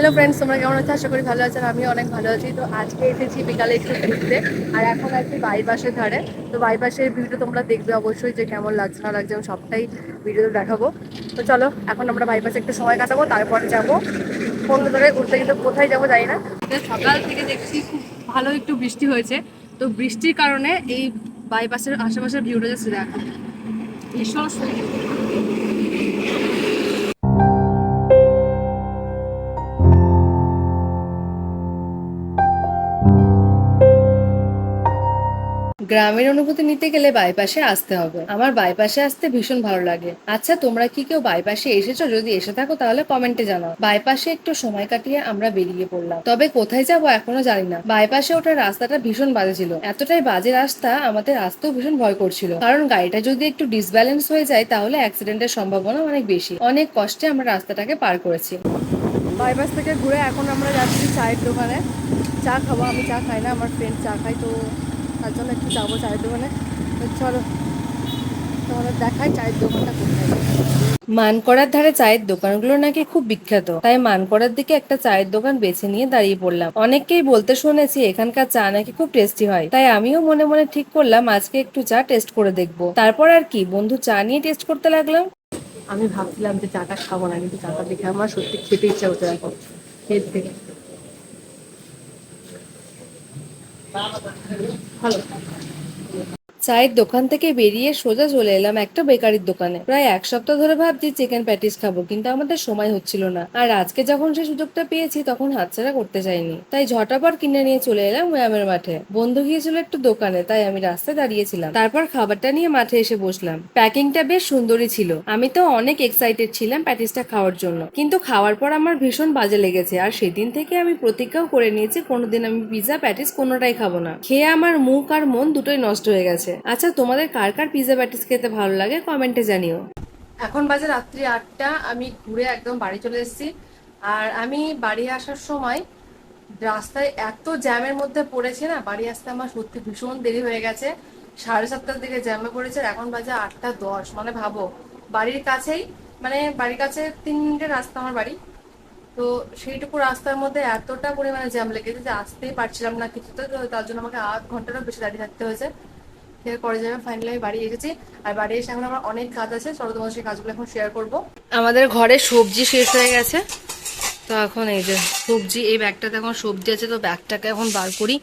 Hello friends তোমরা কেমন আছো? আশা করি ভালো আছো আর আমিও অনেক ভালো আছি। তো আজকে এসেছি বিকালে একটু ঘুরতে আর এখন আছি বাইপাসের ধারে। তো বাইপাসের ভিডিও তোমরা দেখবে অবশ্যই যে কেমন লাগছে, না লাগছে, আমি সবটাই ভিডিও দেখাবো। তো চলো, এখন আমরা বাইপাসে একটু সময় কাটাবো, তারপরে যাব। কোন ধরে ঘুরতে কিন্তু কোথায় যাব জানি না। সকাল থেকে দেখছি খুব ভালো একটু বৃষ্টি হয়েছে। তো বৃষ্টির কারণে এই বাইপাসের আশেপাশের ভিউটা যাচ্ছে দেখো ভীষণ সুন্দর। গ্রামের অনুভূতি নিতে গেলে বাইপাসে আসতে হবে। আমার বাইপাসে আসতে ভীষণ ভালো লাগে। আচ্ছা তোমরা কি কেউ বাইপাসে এসেছ? যদি এসে থাকো, তাহলে কমেন্টে জানাও। বাইপাসে একটু সময় কাটিয়ে আমরা বেরিয়ে পড়লাম। তবে কোথায় যাব এখনও জানি না। বাইপাসে ওঠার রাস্তাটা ভীষণ বাজে ছিল। এতটাই বাজে রাস্তা, আমাদের আসতেও ভীষণ ভয় করছিল। কারণ গাড়িটা যদি একটু ডিসব্যালেন্স হয়ে যায়, তাহলে অ্যাক্সিডেন্টের সম্ভাবনা অনেক বেশি। অনেক কষ্টে আমরা রাস্তাটাকে পার করেছি। বাইপাস থেকে ঘুরে এখন আমরা যাচ্ছি চায়ের দোকানে। চা খাব, আমি চা খাই না, আমার ফ্রেন্ড চা খাই তো তার জন্য একটু যাব চায়ের দোকানে। তো চলো তোমাদের দেখাই চায়ের দোকানটা কোথায়। মানকড়ার ধারে চায়ের দোকানগুলো নাকি খুব বিখ্যাত। তাই মানকড়ার দিকে একটা চায়ের দোকান বেছে নিয়ে দাঁড়িয়ে পড়লাম। অনেককেই বলতে শুনেছি এখানকার চা নাকি খুব টেস্টি হয়। তাই আমিও মনে মনে ঠিক করলাম আজকে একটু চা টেস্ট করে দেখব। তারপর আর কি বন্ধু চা নিয়ে টেস্ট করতে লাগলাম। আমি ভাবছিলাম যে চাটা খাব না কিন্তু চাটা দেখে আমার সত্যি খেতে ইচ্ছা হচ্ছে এখন খেত থেকে ভালো। চায়ের দোকান থেকে বেরিয়ে সোজা চলে এলাম একটা বেকারির দোকানে। প্রায় এক সপ্তাহ ধরে ভাবছি চিকেন প্যাটিস খাব, কিন্তু আমাদের সময় হচ্ছিল না। আর আজকে যখন সেই সুযোগটা পেয়েছি, তখন হাতছাড়া করতে চাইনি। তাই ঝটাপট কিনে নিয়ে চলে এলাম ব্যায়ামের মাঠে। বন্ধু গিয়েছিল একটু দোকানে, তাই আমি রাস্তায় দাঁড়িয়েছিলাম। তারপর খাবারটা নিয়ে মাঠে এসে বসলাম। প্যাকিংটা বেশ সুন্দরই ছিল। আমি তো অনেক এক্সাইটেড ছিলাম প্যাটিসটা খাওয়ার জন্য। কিন্তু খাওয়ার পর আমার ভীষণ বাজে লেগেছে। আর সেদিন থেকে আমি প্রতিজ্ঞাও করে নিয়েছি, কোনোদিন আমি পিৎজা প্যাটিস কোনোটাই খাব না। খেয়ে আমার মুখ আর মন দুটোই নষ্ট হয়ে গেছে। আচ্ছা তোমাদের কার কার পিৎজা প্যাটিস খেতে ভালো লাগে? কমেন্টে জানিও। এখন বাজে রাত্রি আটটা, আমি ঘুরে একদম বাড়ি চলে এসেছি। আর আমি বাড়ি আসার সময় রাস্তায় এত জ্যামের মধ্যে পড়েছে না, বাড়ি আসতে আমার সত্যি ভীষণ দেরি হয়ে গেছে। সাড়ে সাতটার দিকে জ্যামে পড়েছে এখন বাজে আটটা দশ। মানে ভাবো, বাড়ির কাছেই মানে বাড়ির কাছে তিন মিনিটের রাস্তা আমার বাড়ি। তো সেইটুকু রাস্তার মধ্যে এতটা পরিমাণে জ্যাম লেগেছে যে আসতেই পারছিলাম না কিছুতে তো তার জন্য আমাকে আধ ঘন্টারও বেশি দাঁড়িয়ে থাকতে হয়েছে। পরে যাবে ফাইনালি আমি বাড়ি এসেছি। আর বাড়ি এসে এখন আমার অনেক কাজ আছে, চলো তোমার সেই কাজগুলো এখন শেয়ার করব। আমাদের ঘরে সবজি শেষ হয়ে গেছে। তো এখন এই যে সবজি, এই ব্যাগটাতে এখন সবজি আছে, তো ব্যাগটাকে এখন বার করি।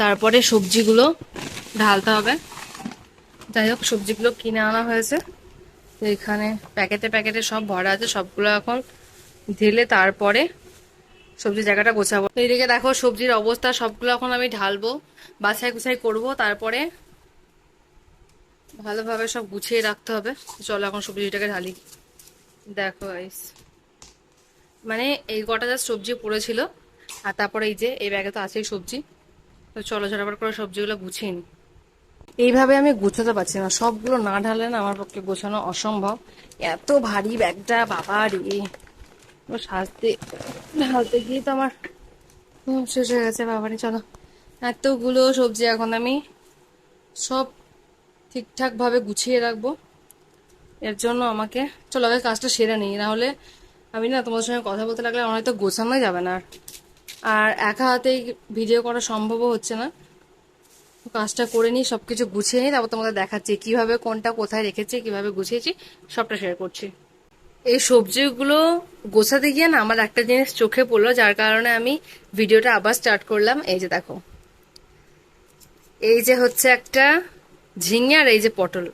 তারপরে সবজিগুলো ঢালতে হবে। যাই হোক, সবজিগুলো কিনে আনা হয়েছে। এখানে প্যাকেটে প্যাকেটে সব ভরা আছে, সবগুলো এখন ঢেলে তারপরে সবজি জায়গাটা গোছাবো। এইদিকে দেখো সবজির অবস্থা, সবগুলো এখন আমি ঢালবো বাছাই কুছাই করব, তারপরে ভালোভাবে সব গুছিয়ে রাখতে হবে। চলো এখন সবজিটাকে ঢালি। দেখো গাইস মানে এই কটা যা সবজি পড়েছিল, আর তারপরে এই যে এই ব্যাগে তো আছেই সবজি। তো চলো ঝটাপট করে সবজিগুলো গুছিয়ে নি। এইভাবে আমি গুছাতে পারছি না। সবগুলো না ঢালে না আমার পক্ষে গোছানো অসম্ভব। এত ভারী ব্যাগটা, বাবা রে। সাজতে, ঢালতে গিয়ে তো আমার শেষ হয়ে গেছে। বাবারে চলো। এতগুলো সবজি এখন আমি সব ঠিকঠাক ভাবে গুছিয়ে রাখব। এর জন্য আমাকে, চলো আগে কাজটা সেরে নিই, না হলে আমি না তোমাদের সঙ্গে কথা বলতে লাগলে আমার হয়তো গোছানোই যাবে না আর। একা হাতেই ভিডিও করা সম্ভবও হচ্ছে না। কাজটা করে নিই, সবকিছু গুছিয়ে নিই, তারপর তোমাদের দেখাচ্ছি কীভাবে কোনটা কোথায় রেখেছি, কীভাবে গুছিয়েছি, সবটা শেয়ার করছি। এই সবজিগুলো গোছাতে গিয়ে না আমার একটা জিনিস চোখে পড়ল, যার কারণে আমি ভিডিওটা আবার স্টার্ট করলাম। এই যে দেখো। এই যে হচ্ছে একটা ঝিঙে আর এই যে পটল,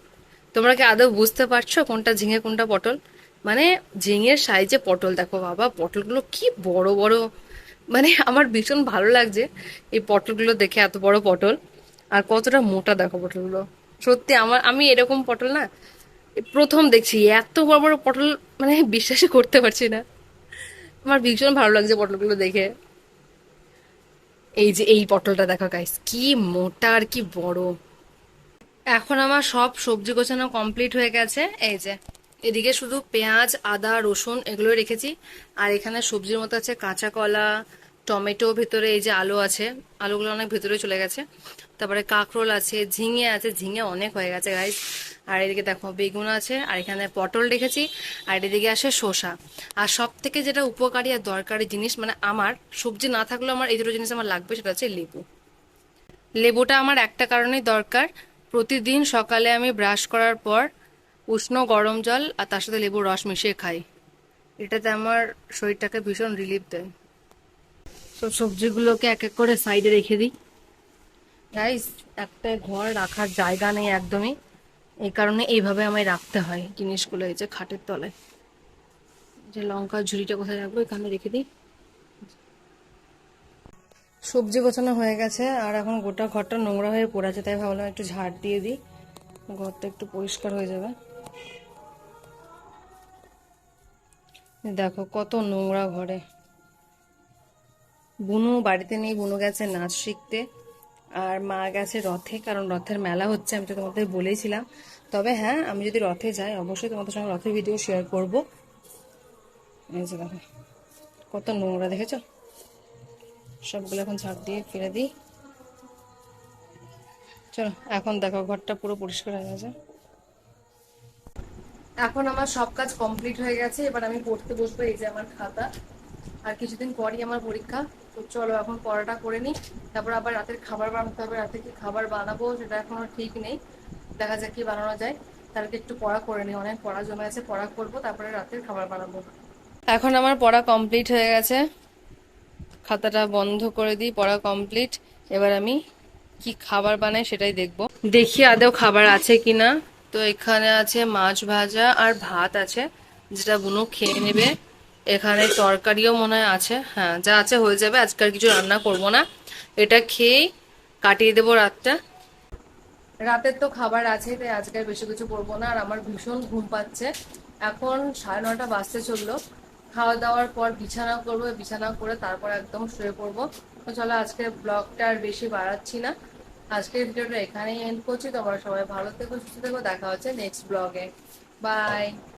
তোমরা কি আদৌ বুঝতে পারছ কোনটা ঝিঙে, কোনটা পটল? মানে ঝিঙের সাইজে পটল, দেখো বাবা, পটলগুলো কি বড় বড় মানে আমার ভীষণ ভালো লাগছে এই পটলগুলো দেখে এত বড় পটল। আর কতটা মোটা দেখো পটলগুলো। সত্যি আমার, আমি এরকম পটল না প্রথম দেখছি, এত বড় বড় পটল মানে বিশ্বাসই করতে পারছি না। আমার ভীষণ ভালো লাগছে পটলগুলো দেখে। এই যে এই পটলটা দেখো গাইস কি মোটা আর কি বড়। এখন আমার সব সবজি গোছানো কমপ্লিট হয়ে গেছে। এই যে, এদিকে শুধু পেঁয়াজ, আদা, রসুন এগুলো রেখেছি। আর এখানে সবজির মতো আছে কাঁচা কলা, টমেটো, ভেতরে এই যে আলু আছে, আলুগুলো অনেক ভেতরে চলে গেছে। তারপরে কাঁকরোল আছে, ঝিঙে আছে, ঝিঙে অনেক হয়ে গেছে গাইস আর এদিকে দেখো, বেগুন আছে, আর এখানে পটল রেখেছি। আর এদিকে আসে শসা। আর সব থেকে যেটা উপকারী আর দরকারি জিনিস মানে আমার, সবজি না থাকলেও আমার এই দুটো জিনিস আমার লাগবে, সেটা হচ্ছে লেবু। লেবুটা আমার একটা কারণেই দরকার। প্রতিদিন সকালে আমি ব্রাশ করার পর উষ্ণ গরম জল আর তার সাথে লেবুর রস মিশিয়ে খাই। এটাতে আমার শরীরটাকে ভীষণ রিলিফ দেয়। সব সবজিগুলোকে এক এক করে সাইডে রেখে দিই। গাইস একটা ঘর রাখার জায়গা নেই একদমই। এই কারণে এইভাবে আমায় রাখতে হয় জিনিসগুলো এই যে খাটের তলায়। যে লঙ্কার ঝুড়িটা কোথায় রাখব এখানে রেখে দিই। সবজি গোছানো হয়ে গেছে, আর এখন গোটা ঘরটা নোংরা হয়ে পড়ে আছে, তাই ভাবলাম একটু ঝাড় দিয়ে দিই। ঘরটা একটু পরিষ্কার হয়ে যাবে। দেখো কত নোংরা ঘরে। বুনু বাড়িতে নেই, বুনু গেছে নাচ শিখতে, আর মা গেছে রথে, কারণ রথের মেলা হচ্ছে, আমি তো তোমাদের বলেছিলাম তবে হ্যাঁ আমি যদি রথে যাই, অবশ্যই তোমাদের সঙ্গে রথের ভিডিও শেয়ার করব। দেখো, কত নোংরা, দেখেছ? সবগুলো এখন ঝাড় দিয়ে ফেলে দিই। চলো এখন দেখো ঘরটা পুরো পরিষ্কার হয়ে গেছে। এখন আমার সব কাজ কমপ্লিট হয়ে গেছে এবার আমি পড়তে বসবো এই যে আমার খাতা। আর কিছুদিন পরই আমার পরীক্ষা তো চলো এখন পড়াটা করে নিই। তারপর আবার রাতের খাবার বানাতে হবে রাতে কি খাবার বানাবো সেটা এখনও ঠিক নেই। দেখা যাক কি বানানো যায়। তার আগে একটু পড়া করে নিই অনেক পড়া জমে আছে পড়া করব তারপরে রাতের খাবার বানাবো। এখন আমার পড়া কমপ্লিট হয়ে গেছে। খাতাটা বন্ধ করে দিই, পড়া কমপ্লিট এবার আমি কি খাবার বানাই সেটাই দেখব। দেখি আদেও খাবার আছে কিনা। তো এখানে আছে মাছ ভাজা আর ভাত আছে, যেটা বুনু খেয়ে নেবে। এখানে তরকারিও মনে হয় আছে। হ্যাঁ যা আছে হয়ে যাবে, আজকাল কিছু রান্না করব না। এটা খেয়েই কাটিয়ে দেবো রাতটা। রাতের তো খাবার আছে তাই আজকে বেশি কিছু করব না। আর আমার ভীষণ ঘুম পাচ্ছে। এখন সাড়ে নটা বাজতে চলল। খাওয়া দাওয়ার পর বিছানা করব, বিছানা করে তারপর একদম শুয়ে পড়ব। তো চলো আজকের ব্লগটা আর বেশি বাড়াচ্ছি না। আজকের ভিডিওটা এখানেই এন্ড করছি। তোমরা সবাই ভালো থেকো, সুস্থ থেকো। দেখা হচ্ছে নেক্সট ব্লগে। বাই